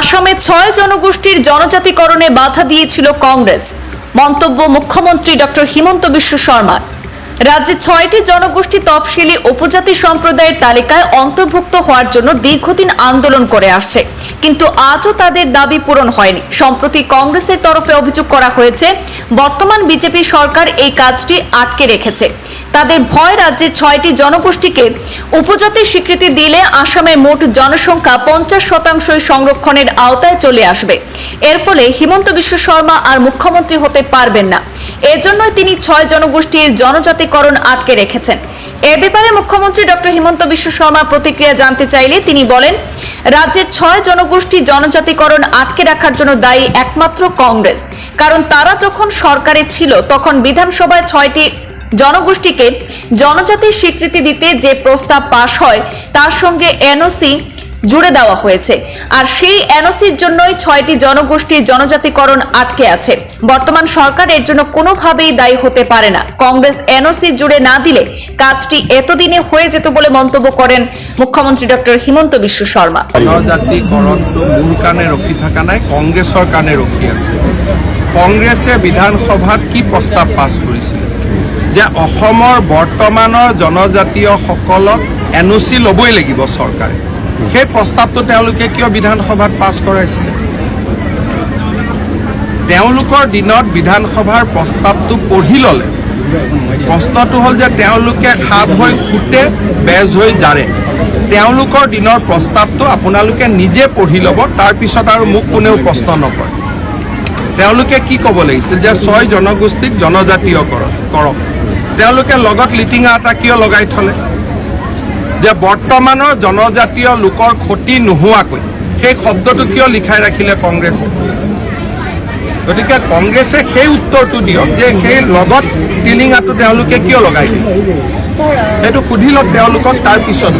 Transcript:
আসামে ছয় জনগোষ্ঠীর জনজাতিকরণে বাধা দিয়েছিল কংগ্রেস। মন্তব্য মুখ্যমন্ত্রী ডক্টর হিমন্ত বিশ্ব শর্মার। রাজ্যে ছয়টি জনগোষ্ঠী তফসিলি উপজাতি সম্প্রদায়ের তালিকায় অন্তর্ভুক্ত হওয়ার জন্য দীর্ঘদিন আন্দোলন করে আসছে। কিন্তু আজও তাদের দাবি পূরণ হয়নি। সম্প্রতি কংগ্রেসের তরফে অভিযোগ করা হয়েছে, বর্তমান বিজেপি সরকার এই কাজটি আটকে রেখেছে। তাদের ভয় রাজ্যের ছয়টি জনগোষ্ঠীকে উপজাতির স্বীকৃতি দিলে আসামের মোট জনসংখ্যা পঞ্চাশ শতাংশই সংরক্ষণের আওতায় চলে আসবে। এর ফলে হিমন্ত বিশ্ব শর্মা আর মুখ্যমন্ত্রী হতে পারবেন না। এজন্যই তিনি ছয় জনগোষ্ঠীর জনজাতিকরণ আটকে রেখেছেন। এ ব্যাপারে মুখ্যমন্ত্রী ডক্টর হিমন্ত বিশ্ব শর্মা প্রতিক্রিয়া জানতে চাইলে তিনি বলেন, রাজ্যের ছয় জনগোষ্ঠী জনজাতিকরণ আটকে রাখার জন্য দায়ী একমাত্র কংগ্রেস। কারণ তারা যখন সরকারে ছিল, তখন বিধানসভায় ছয়টি জনগোষ্ঠীকে জনজাতির স্বীকৃতি দিতে যে প্রস্তাব পাশ হয়, তার সঙ্গে এনওসি জুড়ে দেওয়া হয়েছে। আর সেই এনওসির জন্যই ছয়টি জনগোষ্ঠীর জনজাতিকরণ আটকে আছে। বর্তমান সরকার এর জন্য কোনোভাবেই দায়ী হতে পারে না। কংগ্রেস এনওসি জুড়ে না দিলে কাজটি এতদিনে হয়ে যেত বলে মন্তব্য করেন মুখ্যমন্ত্রী ডক্টর হিমন্ত বিশ্ব শর্মা। ৰখি থকা নাই, কংগ্ৰেছৰ কাৰণে ৰখি আছে। কংগ্ৰেছে বিধানসভাত কি প্ৰস্তাৱ পাছ কৰিছিল? যে অসমৰ বৰ্তমানৰ জনজাতীয়সকলক এন অ' চি ল'বই লাগিব চৰকাৰে। সেই প্ৰস্তাৱটো তেওঁলোকে কিয় বিধানসভাত পাছ কৰাইছিলে? তেওঁলোকৰ দিনত বিধানসভাৰ প্ৰস্তাৱটো পঢ়ি ল'লে। প্ৰশ্নটো হ'ল যে তেওঁলোকে সাপ হৈ ফুটে বেজ হৈ জাৰে। তেওঁলোকৰ দিনৰ প্ৰস্তাৱটো আপোনালোকে নিজে পঢ়ি ল'ব তাৰপিছত আৰু মোক কোনেও প্ৰশ্ন নকৰে। তেওঁলোকে কি ক'ব লাগিছিল যে ছয় জনগোষ্ঠীক জনজাতীয় কৰক কৰক? তেওঁলোকে লগত লিটিঙা এটা কিয় লগাই থলে? যে বৰ্তমানৰ জনজাতীয় লোকৰ ক্ষতি নোহোৱাকৈ সেই শব্দটো কিয় লিখাই ৰাখিলে কংগ্ৰেছে? গতিকে কংগ্ৰেছে সেই উত্তৰটো দিয়ক যে সেই লগত টিলিঙাটো তেওঁলোকে কিয় লগাই দিয়ে? সেইটো সুধি লওক তেওঁলোকক তাৰ পিছত।